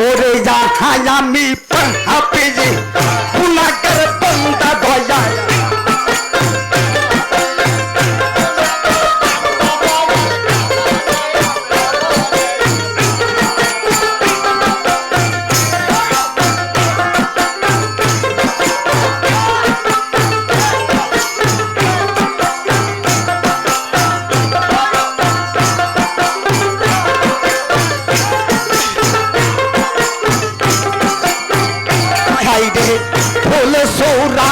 और ओरे जाखा जामी पर जी बुला कर ফুল সৌরা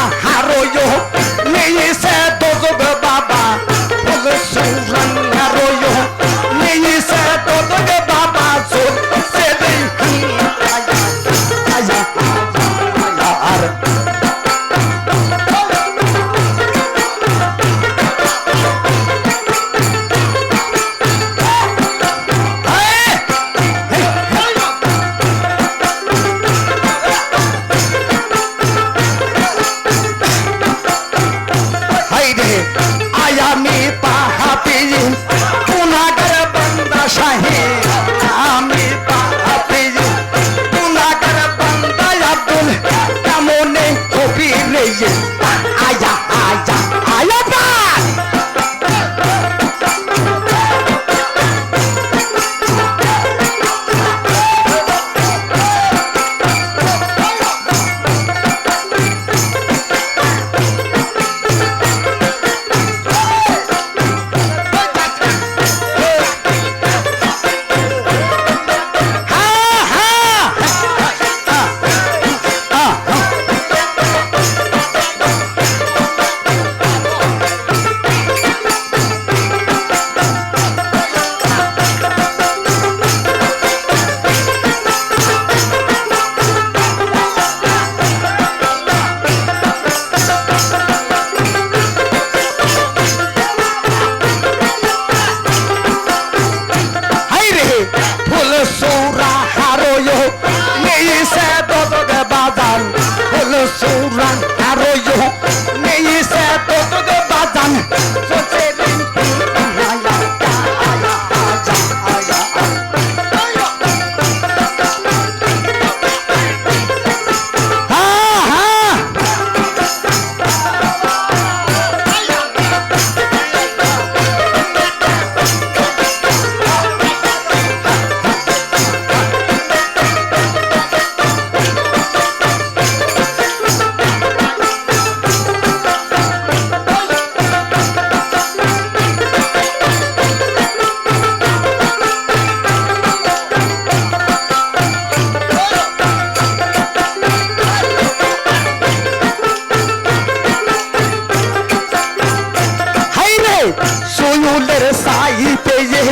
সুয়ুলের সাই পেয়ে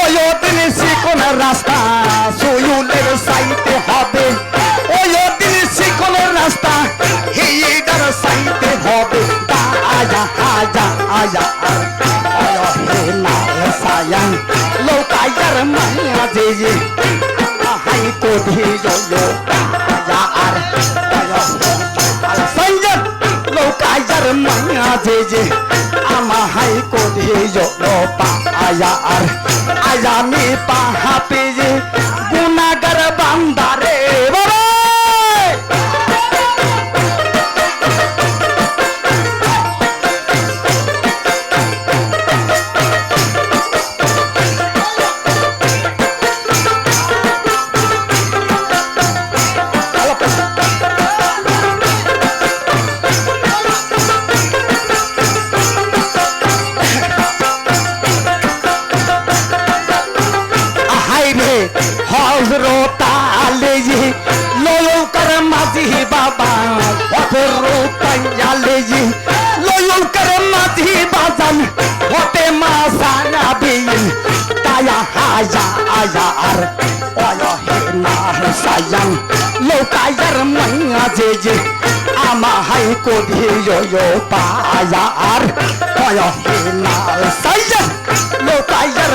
ওই দিন শিকোন রাস্তা সুয়ুলের সাইতে হবে। ওই দিন শিকোন রাস্তা হিডার সাইতে হবে। তা আয়া আয়া আয়া আয়া হে না সায়াং লোকায়ার মায়া যে হাই তো ধিজো আয়া লোকায়ার মায়া যে যে আমা হাই কো ধিজো পা আয়া আর আয়া মি পা মাঝি বাজান হতে মাসানা বিন তায়া হাজা আয়া আর অয় হে না সায়াং লোকায়ার মাইয়া যে যে আমা হাই কোধিও পায়া আর অয় হে না সায়াং লোকায়ার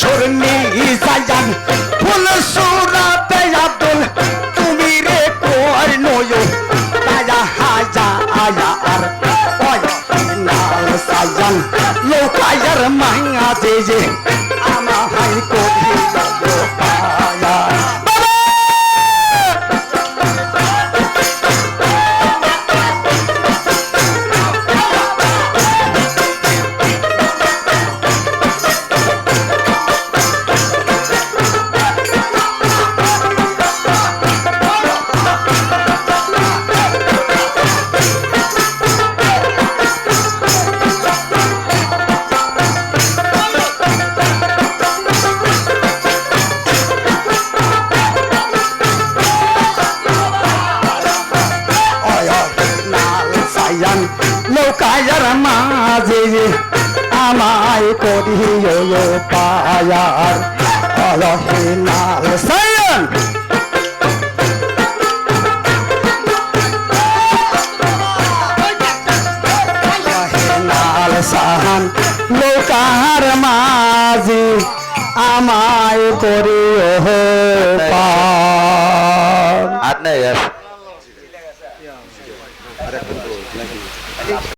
সরনি যায়ান ফুল সুরাতে আব্দুল। তুমি রে কোর নয়। তায়া হাজা আয়া আর ওয় নাল সাজান। লোকায়ার মাঙ্গা যে আমা হাই করি মাঝে আমায় করিও পায়ার অলহে লাল সায়ান সাহান। নৌকার মাঝে আমায় করিও পার হাত নেই